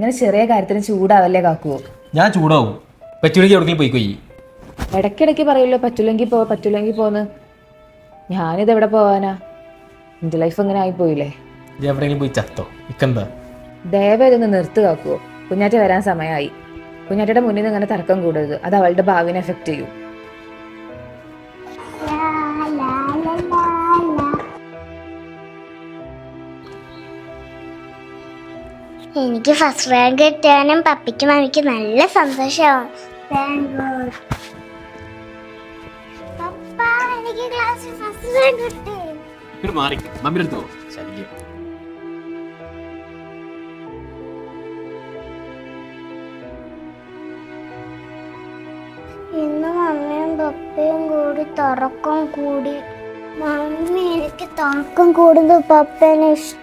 ഇങ്ങനെ ചെറിയ കാര്യത്തിന് ചൂടാവല്ലേ കാക്കുവോ ഞാൻ ചൂടാവും. പറ്റൂലെങ്കിൽ എവിടെയെങ്കിലും പോയി കൊയ്യി. ഇടയ്ക്കിടയ്ക്ക് പറയുമല്ലോ പറ്റൂലെങ്കിൽ പോ പറ്റൂലെങ്കിൽ പോന്ന്. ഞാനിത് എവിടെ പോവാനാ? എന്റെ ലൈഫ് ഇങ്ങനെ ആയിപ്പോയില്ലേ? എവിടെയെങ്കിലും പോയി ചത്തോ? ഇക്കെന്താ ദയവായി ഇതൊന്ന് നിർത്തു കാക്കുവോ കുഞ്ഞാറ്റ വരാൻ സമയമായി കുഞ്ഞാറ്റയുടെ മുന്നിൽ നിന്ന് ഇങ്ങനെ തർക്കം കൂടരുത്. അത് അവളുടെ ഭാവിനെ എഫക്റ്റ് ചെയ്യും. എനിക്ക് ഫസ്റ്റ് റാങ്ക് കിട്ടാനും പപ്പിക്ക് മമ്മിക്ക് നല്ല സന്തോഷമാവും എനിക്ക് ക്ലാസ്സിൽ ഫസ്റ്റ് റാങ്ക് കിട്ടി. ഇങ്ങോട്ട് മാറി. മമ്മിയുടെ അടുത്തോ ശല്യം. ഇന്ന് മമ്മിയും പപ്പയും കൂടി തുറക്കം കൂടി. മമ്മി എനിക്ക് തുറക്കം കൂടുന്നത് പപ്പേനെ കേറുപ്പാ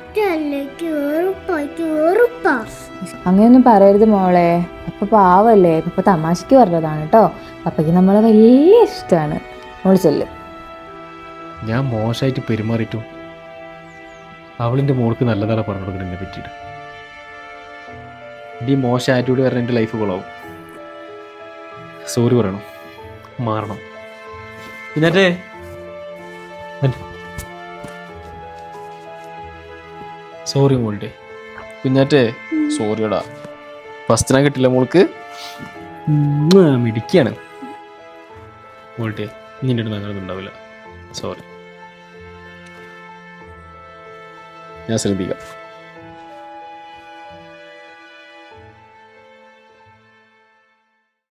അങ്ങനെയൊന്നും പറയരുത് മോളെ. അപ്പൊ പാവല്ലേ? ഇപ്പൊ തമാശക്ക് പറഞ്ഞതാണ് കേട്ടോ അപ്പക്ക് നമ്മളെ വലിയ ഇഷ്ടമാണ് മോൾ ചെല്ല്. ഞാൻ മോശമായിട്ട് പെരുമാറിയിട്ടും അവളിന്റെ മോൾക്ക് നല്ലതാണ് പറഞ്ഞു കൊടുക്കണം എന്നെ പറ്റിയിട്ട്? ഈ മോശം ആറ്റിറ്റ്യൂഡ് കാരണം എന്റെ ലൈഫ് കൊള്ളാവും സോറി പറയണം. മാറണം. പിന്നേ സോറി മോളുടെ. കുഞ്ഞാറ്റേ സോറിയടാ. ഫസ്റ്റിനാ കിട്ടില്ല മോൾക്ക്. മിടിക്കാണ് മോളുടെ നിന്റെ അടുത്ത് അങ്ങനെ ഉണ്ടാവില്ല. സോറി. ഞാൻ ശ്രദ്ധിക്കാം.